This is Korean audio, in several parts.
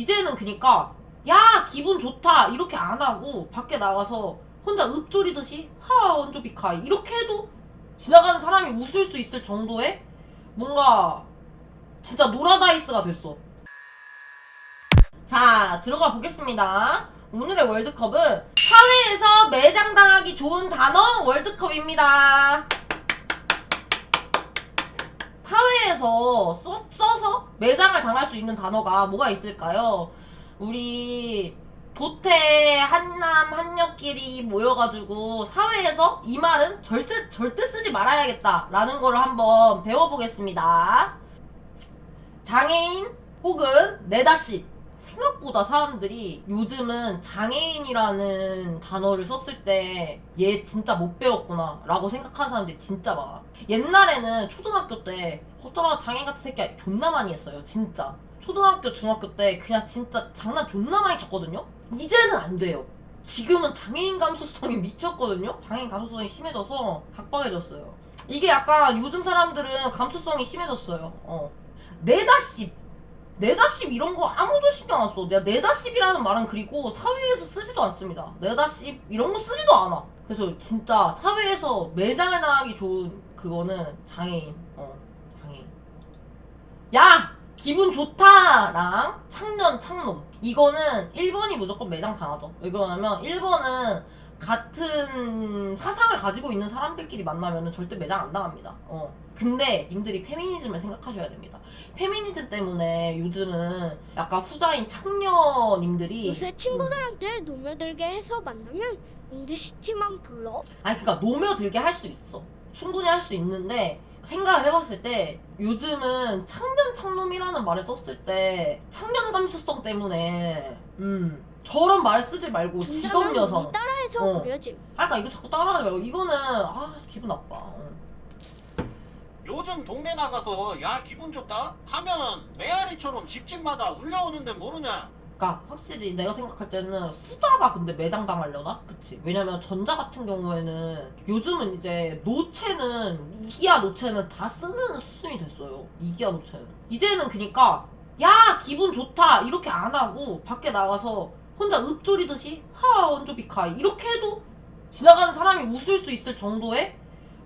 이제는 그니까 야 기분 좋다 이렇게 안 하고 밖에 나가서 혼자 읊조리듯이 하 원조비카 이렇게 해도 지나가는 사람이 웃을 수 있을 정도의 뭔가 진짜 노라다이스가 됐어. 자 들어가 보겠습니다. 오늘의 월드컵은 사회에서 매장당하기 좋은 단어 월드컵입니다. 사회에서 매장을 당할 수 있는 단어가 뭐가 있을까요? 우리 도태 한남 한녀끼리 모여가지고 사회에서 이 말은 절대 절대 쓰지 말아야겠다라는 거를 한번 배워보겠습니다. 장애인 혹은 네다씨 생각보다 사람들이 요즘은 장애인이라는 단어를 썼을 때 얘 진짜 못 배웠구나 라고 생각하는 사람들이 진짜 많아. 옛날에는 초등학교 때 허더라 장애인 같은 새끼 존나 많이 했어요. 진짜. 초등학교 중학교 때 그냥 진짜 장난 존나 많이 쳤거든요? 이제는 안 돼요. 지금은 장애인 감수성이 미쳤거든요? 장애인 감수성이 심해져서 각박해졌어요. 이게 약간 요즘 사람들은 감수성이 심해졌어요. 어. 네다씨 네다십 이런 거 아무도 신경 안 써. 내가 네다십이라는 말은 그리고 사회에서 쓰지도 않습니다. 네다십 이런 거 쓰지도 않아. 그래서 진짜 사회에서 매장을 나가기 좋은 그거는 장애인. 어, 장애인. 야! 기분 좋다랑 창년 창놈. 이거는 1번이 무조건 매장 당하죠. 왜 그러냐면 1번은 같은 사상을 가지고 있는 사람들끼리 만나면 절대 매장 안 당합니다. 어. 근데 님들이 페미니즘을 생각하셔야 됩니다. 페미니즘 때문에 요즘은 약간 후자인 창녀님들이 요새 친구들한테 노며들게 해서 만나면 인디시티만 불러. 아니 그니까 노며들게 할 수 있어 충분히 할 수 있는데 생각을 해봤을 때 요즘은 창년 창놈이라는 말을 썼을 때 창년 감수성 때문에 음 저런 말을 쓰지 말고 직업 여성 따라해서 어. 그려짐. 아 그니까 이거 자꾸 따라하지 말고 이거는 아 기분 나빠 어. 요즘 동네 나가서 야 기분 좋다 하면 메아리처럼 집집마다 울려오는데 모르냐 그러니까 확실히 내가 생각할 때는 후자가 근데 매장 당하려나? 그치? 왜냐면 전자 같은 경우에는 요즘은 이제 노체는 이기야 노체는 다 쓰는 수준이 됐어요. 이기야 노체는. 이제는 그니까 야 기분 좋다 이렇게 안 하고 밖에 나가서 혼자 읊조리듯이 하 원조비카 이렇게 해도 지나가는 사람이 웃을 수 있을 정도의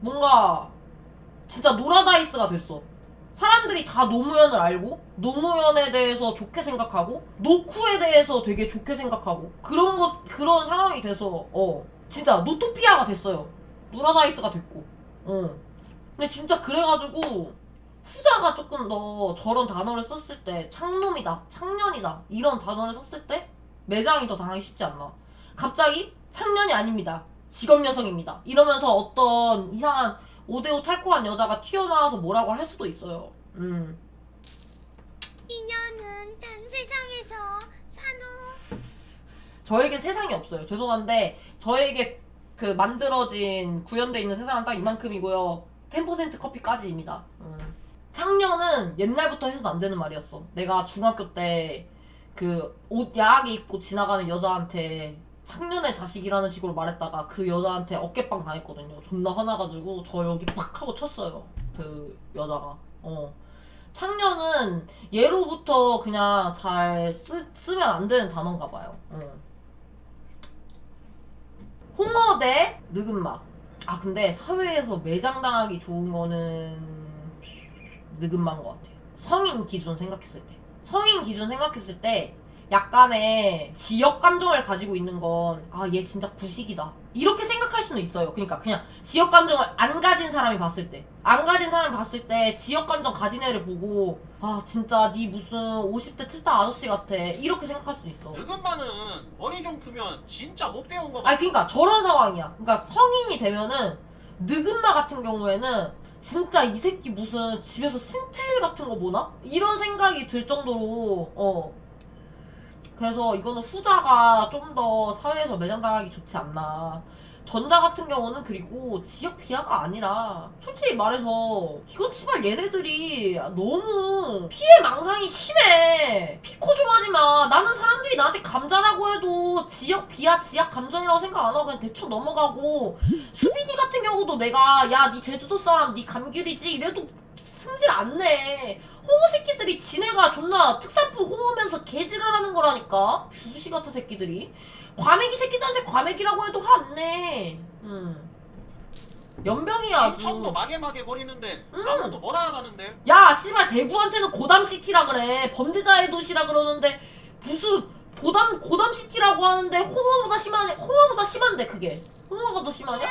뭔가 진짜 노라다이스가 됐어. 사람들이 다 노무현을 알고 노무현에 대해서 좋게 생각하고 노쿠에 대해서 되게 좋게 생각하고 그런 것 그런 상황이 돼서 어 진짜 노토피아가 됐어요. 노라다이스가 됐고 어. 근데 진짜 그래가지고 후자가 조금 더 저런 단어를 썼을 때 창놈이다 창년이다 이런 단어를 썼을 때 매장이 더 당하기 쉽지 않나. 갑자기 창년이 아닙니다. 직업 여성입니다. 이러면서 어떤 이상한 오데오 탈코한 여자가 튀어나와서 뭐라고 할 수도 있어요. 음. 인연은 단 세상에서 산호. 저에게 세상이 없어요. 죄송한데 저에게 그 만들어진 구현돼 있는 세상은 딱 이만큼이고요. 10% 커피까지입니다. 음. 창녀는 옛날부터 해서도 안 되는 말이었어. 내가 중학교 때 그 옷 야하게 입고 지나가는 여자한테 창년의 자식이라는 식으로 말했다가 그 여자한테 어깨빵 당했거든요. 존나 화나가지고 저 여기 팍 하고 쳤어요. 그 여자가. 어. 창년은 예로부터 그냥 잘 쓰, 쓰면 안 되는 단어인가 봐요. 어. 홍어 대 느금막. 아 근데 사회에서 매장당하기 좋은 거는 느금막인 것 같아요. 성인 기준 생각했을 때. 성인 기준 생각했을 때 약간의 지역 감정을 가지고 있는 건 아 얘 진짜 구식이다. 이렇게 생각할 수는 있어요. 그러니까 그냥 지역 감정을 안 가진 사람이 봤을 때. 안 가진 사람이 봤을 때 지역 감정 가진 애를 보고 아 진짜 니 무슨 50대 트타 아저씨 같아. 이렇게 생각할 수 있어. 그것만은 머리 좀 크면 진짜 못 배운 거 아니 같아. 그러니까 저런 상황이야. 그러니까 성인이 되면은 느금마 같은 경우에는 진짜 이 새끼 무슨 집에서 신테일 같은 거 보나? 이런 생각이 들 정도로 어 그래서 이거는 후자가 좀 더 사회에서 매장당하기 좋지 않나. 전자 같은 경우는 그리고 지역 비하가 아니라 솔직히 말해서 이건 씨발 얘네들이 너무 피해 망상이 심해. 피코 좀 하지 마. 나는 사람들이 나한테 감자라고 해도 지역 비하, 지역 감정이라고 생각 안 하고 그냥 대충 넘어가고 수빈이 같은 경우도 내가 야 니 제주도 사람 니 감귤이지 이래도 승질 안 내. 호모 새끼들이 지네가 존나 특산품 호모면서 개지랄하는 거라니까 부시 같은 새끼들이 과메기 새끼들한테 과메기라고 해도 화 안 내. 음. 연병이야 아주. 인천도 마개마개 거리는데 음. 아무도 뭐라 안 하는데 야, 씨발 대구한테는 고담 시티라 그래. 범죄자의 도시라 그러는데 무슨 고담 고담 시티라고 하는데 홍어보다 심하네. 홍어보다 심한데 그게. 홍어가 더 심하냐?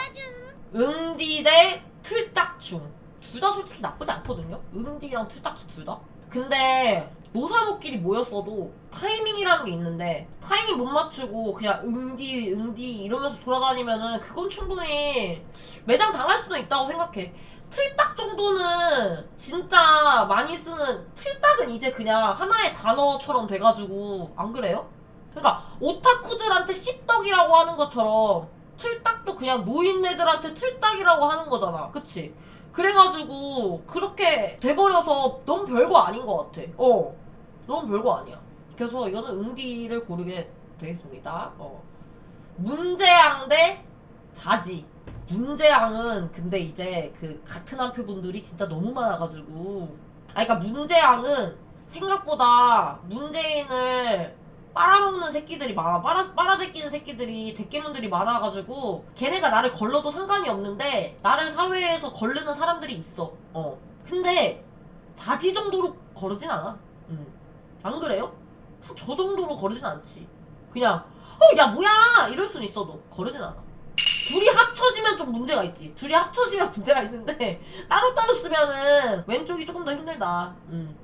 응디 대 틀딱충. 둘 다 솔직히 나쁘지 않거든요. 응디랑 틀딱충 둘 다. 근데 노사모끼리 모였어도 타이밍이라는 게 있는데 타이밍 못 맞추고 그냥 응디 응디 이러면서 돌아다니면은 그건 충분히 매장 당할 수도 있다고 생각해. 틀딱 정도는 진짜 많이 쓰는 틀딱은 이제 그냥 하나의 단어처럼 돼가지고 안 그래요? 그러니까 오타쿠들한테 씹덕이라고 하는 것처럼 틀딱도 그냥 노인네들한테 틀딱이라고 하는 거잖아 그치? 그래가지고 그렇게 돼버려서 너무 별거 아닌 것 같아. 어. 너무 별거 아니야. 그래서 이거는 응디를 고르게 되겠습니다. 어. 문제양 대 자지. 문제양은 근데 이제 그 같은 한표 분들이 진짜 너무 많아가지고. 아 그러니까 문제양은 생각보다 문재인을 빨아먹는 새끼들이 많아 빨아 빨아제끼는 새끼들이 대깨문들이 많아가지고 걔네가 나를 걸러도 상관이 없는데 나를 사회에서 걸르는 사람들이 있어 어 근데 자지 정도로 거르진 않아 음 안 그래요? 저 정도로 거르진 않지 그냥 어 야 뭐야 이럴 순 있어도 거르진 않아 둘이 합쳐지면 좀 문제가 있지. 둘이 합쳐지면 문제가 있는데 따로따로 쓰면은 왼쪽이 조금 더 힘들다. 음.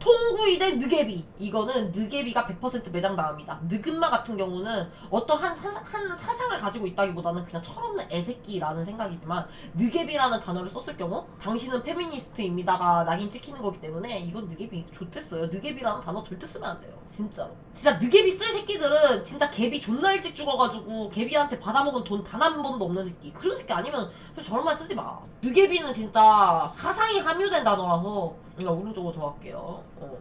통구이 대 느개비. 이거는 느개비가 100% 매장 당합니다. 느금마 같은 경우는 어떠한 사, 한 사상을 가지고 있다기보다는 그냥 철없는 애새끼라는 생각이지만 느개비라는 단어를 썼을 경우 당신은 페미니스트입니다가 낙인 찍히는 거기 때문에 이건 느개비 좋댔어요. 느개비라는 단어 절대 쓰면 안 돼요. 진짜로. 진짜 느개비 쓸 새끼들은 진짜 개비 존나 일찍 죽어가지고 개비한테 받아먹은 돈 단 한 번도 없는 새끼. 그런 새끼 아니면 저런 말 쓰지 마. 느개비는 진짜 사상이 함유된 단어라서 그냥 오른쪽으로 더 할게요. 어.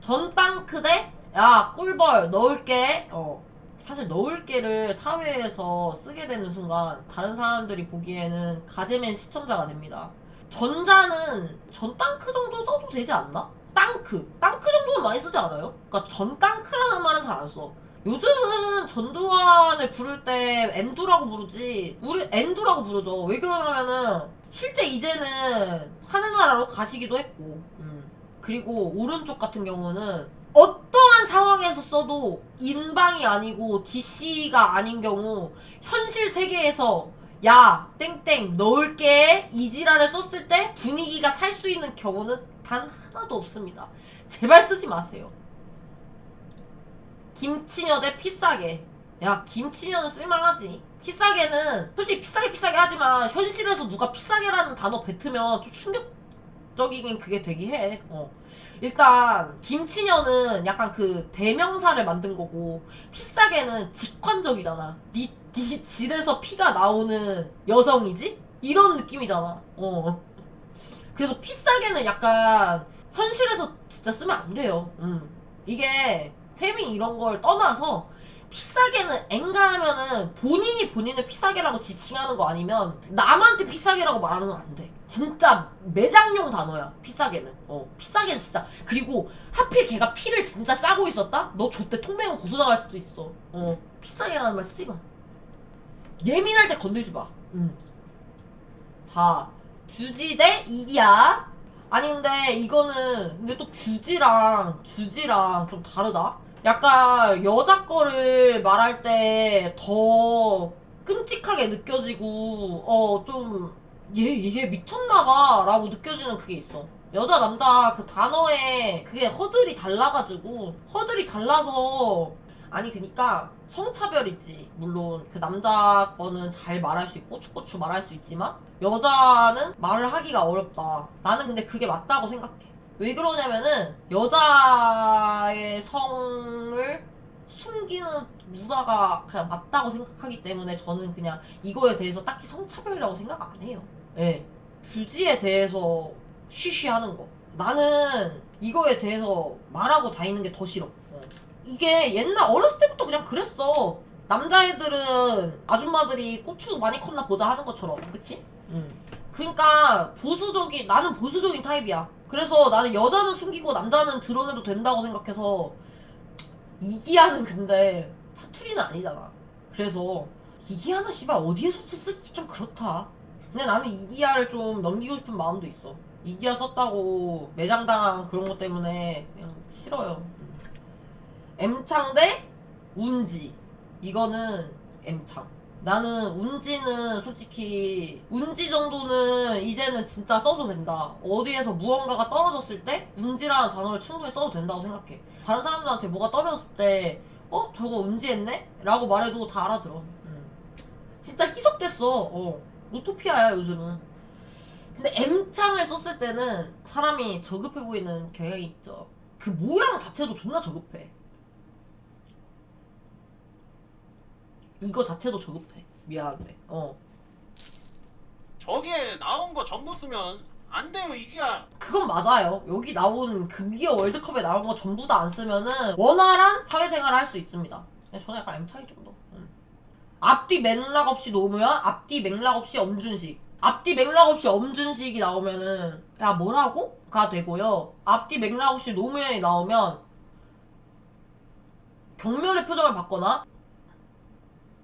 전땅크 대? 야 꿀벌 넣을게. 어. 사실 넣을게를 사회에서 쓰게 되는 순간 다른 사람들이 보기에는 가재맨 시청자가 됩니다. 전자는 전 땅크 정도 써도 되지 않나? 땅크. 땅크 정도는 많이 쓰지 않아요? 그러니까 전 땅크라는 말은 잘 안 써. 요즘은 전두환을 부를 때 엔두라고 부르지 우리 엔두라고 부르죠 왜 그러냐면은 실제 이제는 하늘나라로 가시기도 했고 음. 그리고 오른쪽 같은 경우는 어떠한 상황에서 써도 인방이 아니고 DC가 아닌 경우 현실 세계에서 야 땡땡 넣을게 이지라를 썼을 때 분위기가 살 수 있는 경우는 단 하나도 없습니다 제발 쓰지 마세요 김치녀 대 피싸게. 야, 김치녀는 쓸만하지. 피싸게는, 솔직히 피싸게 피싸게 하지만, 현실에서 누가 피싸게라는 단어 뱉으면 좀 충격적이긴 그게 되긴 해. 어. 일단, 김치녀는 약간 그 대명사를 만든 거고, 피싸게는 직관적이잖아. 니, 니 질에서 피가 나오는 여성이지? 이런 느낌이잖아. 어. 그래서 피싸게는 약간, 현실에서 진짜 쓰면 안 돼요. 음. 이게, 페미 이런 걸 떠나서 피싸게는 앵간하면은 본인이 본인을 피싸게라고 지칭하는 거 아니면 남한테 피싸게라고 말하는 건 안 돼. 진짜 매장용 단어야. 피싸게는. 어, 피싸게는 진짜. 그리고 하필 걔가 피를 진짜 싸고 있었다? 너 좆대 통맹은 고소당할 수도 있어. 어, 피싸게라는 말 쓰지 마. 예민할 때 건들지 마. 음. 자, 뷰지 대 이기야. 아니 근데 이거는 근데 또 뷰지랑 뷰지랑 좀 다르다. 약간 여자 거를 말할 때 더 끔찍하게 느껴지고 어 좀 얘 얘 미쳤나봐라고 느껴지는 그게 있어. 여자 남자 그 단어에 그게 허들이 달라가지고 허들이 달라서 아니 그니까 성차별이지. 물론 그 남자 거는 잘 말할 수 있고 고추고추 말할 수 있지만 여자는 말을 하기가 어렵다. 나는 근데 그게 맞다고 생각해 왜 그러냐면은 여자의 성을 숨기는 문화가 그냥 맞다고 생각하기 때문에 저는 그냥 이거에 대해서 딱히 성차별이라고 생각 안 해요 예 규지에 대해서 쉬쉬하는 거 나는 이거에 대해서 말하고 다니는 게 더 싫어 어. 이게 옛날 어렸을 때부터 그냥 그랬어. 남자애들은 아줌마들이 고추 많이 컸나 보자 하는 것처럼, 그치? 응. 그러니까 보수적인 나는 보수적인 타입이야. 그래서 나는 여자는 숨기고 남자는 드러내도 된다고 생각해서 이기야는 근데 사투리는 아니잖아. 그래서 이기야는 씨발 어디에서 쓰기 좀 그렇다. 근데 나는 이기야를 좀 넘기고 싶은 마음도 있어. 이기야 썼다고 매장당한 그런 것 때문에 그냥 싫어요. M창 대 운지. 이거는 M창. 나는 운지는 솔직히 운지 정도는 이제는 진짜 써도 된다. 어디에서 무언가가 떨어졌을 때 운지라는 단어를 충분히 써도 된다고 생각해. 다른 사람들한테 뭐가 떨어졌을 때 어? 저거 운지했네? 라고 말해도 다 알아들어. 음. 진짜 희석됐어. 어. 노토피아야 요즘은. 근데 M창을 썼을 때는 사람이 저급해 보이는 경향이 있죠. 그 모양 자체도 존나 저급해. 이거 자체도 저급해. 미안한데. 어. 저기에 나온 거 전부 쓰면 안 돼요 이기야 그건 맞아요. 여기 나온 금기어 월드컵에 나온 거 전부 다 안 쓰면은 원활한 사회생활을 할 수 있습니다. 근데 저는 약간 M차이 정도. 음. 앞뒤 맥락 없이 노무현, 앞뒤 맥락 없이 엄준식. 앞뒤 맥락 없이 엄준식이 나오면은 야 뭐라고? 가 되고요. 앞뒤 맥락 없이 노무현이 나오면 경멸의 표정을 받거나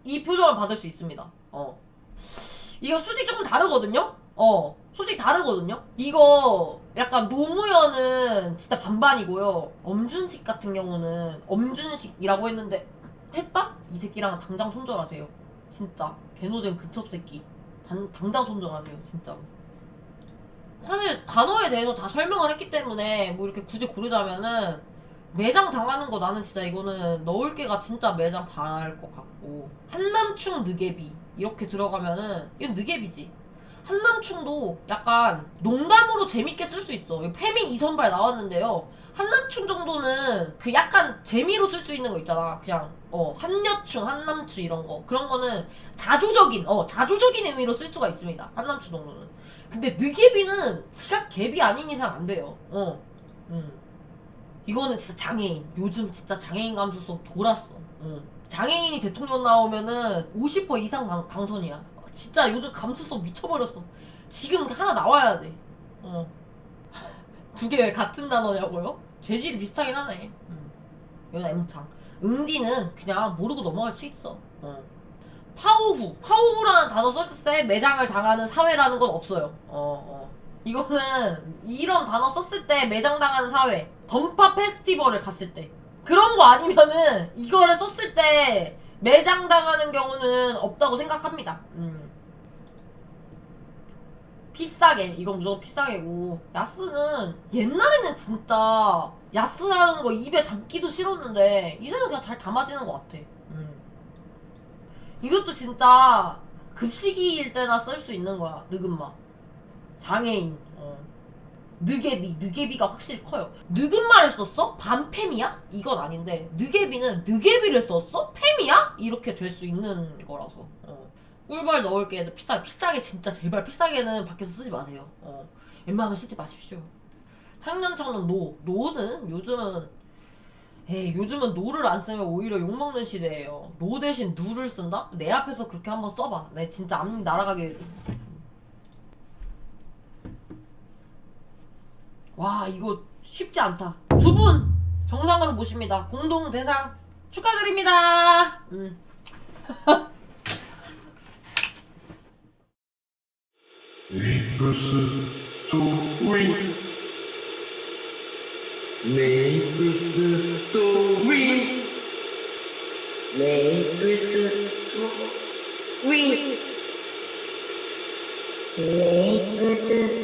이 표정을 받을 수 있습니다. 어. 이거 솔직히 조금 다르거든요? 어. 솔직히 다르거든요? 이거 약간 노무현은 진짜 반반이고요. 엄준식 같은 경우는 엄준식이라고 했는데 했다? 이 새끼랑 당장 손절하세요. 진짜. 개노잼 근첩 새끼. 단, 당장 손절하세요. 진짜로. 사실 단어에 대해서 다 설명을 했기 때문에 뭐 이렇게 굳이 고르자면은 매장 당하는 거 나는 진짜 이거는 넣을 게가 진짜 매장 당할 것 같고. 한남충 느개비 이렇게 들어가면은 이건 느개비지. 한남충도 약간 농담으로 재밌게 쓸 수 있어. 페밍 이선발 나왔는데요. 한남충 정도는 그 약간 재미로 쓸 수 있는 거 있잖아. 그냥 어 한여충 한남충 이런 거. 그런 거는 자조적인 어 자조적인 의미로 쓸 수가 있습니다. 한남충 정도는. 근데 느개비는 지각 갭이 아닌 이상 안 돼요. 어. 음. 이거는 진짜 장애인. 요즘 진짜 장애인 감수성 돌았어. 응. 장애인이 대통령 나오면은 50% 이상 당, 당선이야. 진짜 요즘 감수성 미쳐버렸어. 지금 하나 나와야 돼. 어. 두 개 왜 같은 단어냐고요? 재질이 비슷하긴 하네. 응. 이건 M창. 응디는 그냥 모르고 넘어갈 수 있어. 어. 파오후. 파오후라는 단어 썼을 때 매장을 당하는 사회라는 건 없어요. 어, 어. 이거는 이런 단어 썼을 때 매장당하는 사회. 던파 페스티벌을 갔을 때. 그런 거 아니면은 이거를 썼을 때 매장당하는 경우는 없다고 생각합니다. 음. 비싸게. 이건 무조건 비싸게고. 야스는 옛날에는 진짜 야스라는 거 입에 담기도 싫었는데 이제는 그냥 잘 담아지는 것 같아. 음. 이것도 진짜 급식이일 때나 쓸 수 있는 거야. 느금마. 장애인. 어. 느개비. 느개비가 확실히 커요. 느금마를 썼어? 반팸이야? 이건 아닌데 느개비는 느개비를 썼어? 팸이야? 이렇게 될 수 있는 거라서. 어. 꿀벌 넣을게 비싸 비싸게 진짜 제발 비싸게는 밖에서 쓰지 마세요. 어. 웬만하면 쓰지 마십시오. 상년청은 노. 노는 요즘은 에이 요즘은 노를 안 쓰면 오히려 욕먹는 시대예요. 노 대신 누를 쓴다? 내 앞에서 그렇게 한번 써봐. 내 진짜 앞니 날아가게 해줘. 와 이거 쉽지 않다. 두 분 정상으로 모십니다. 공동 대상 축하드립니다. 음. 메이플스 또또 윈! 메이플스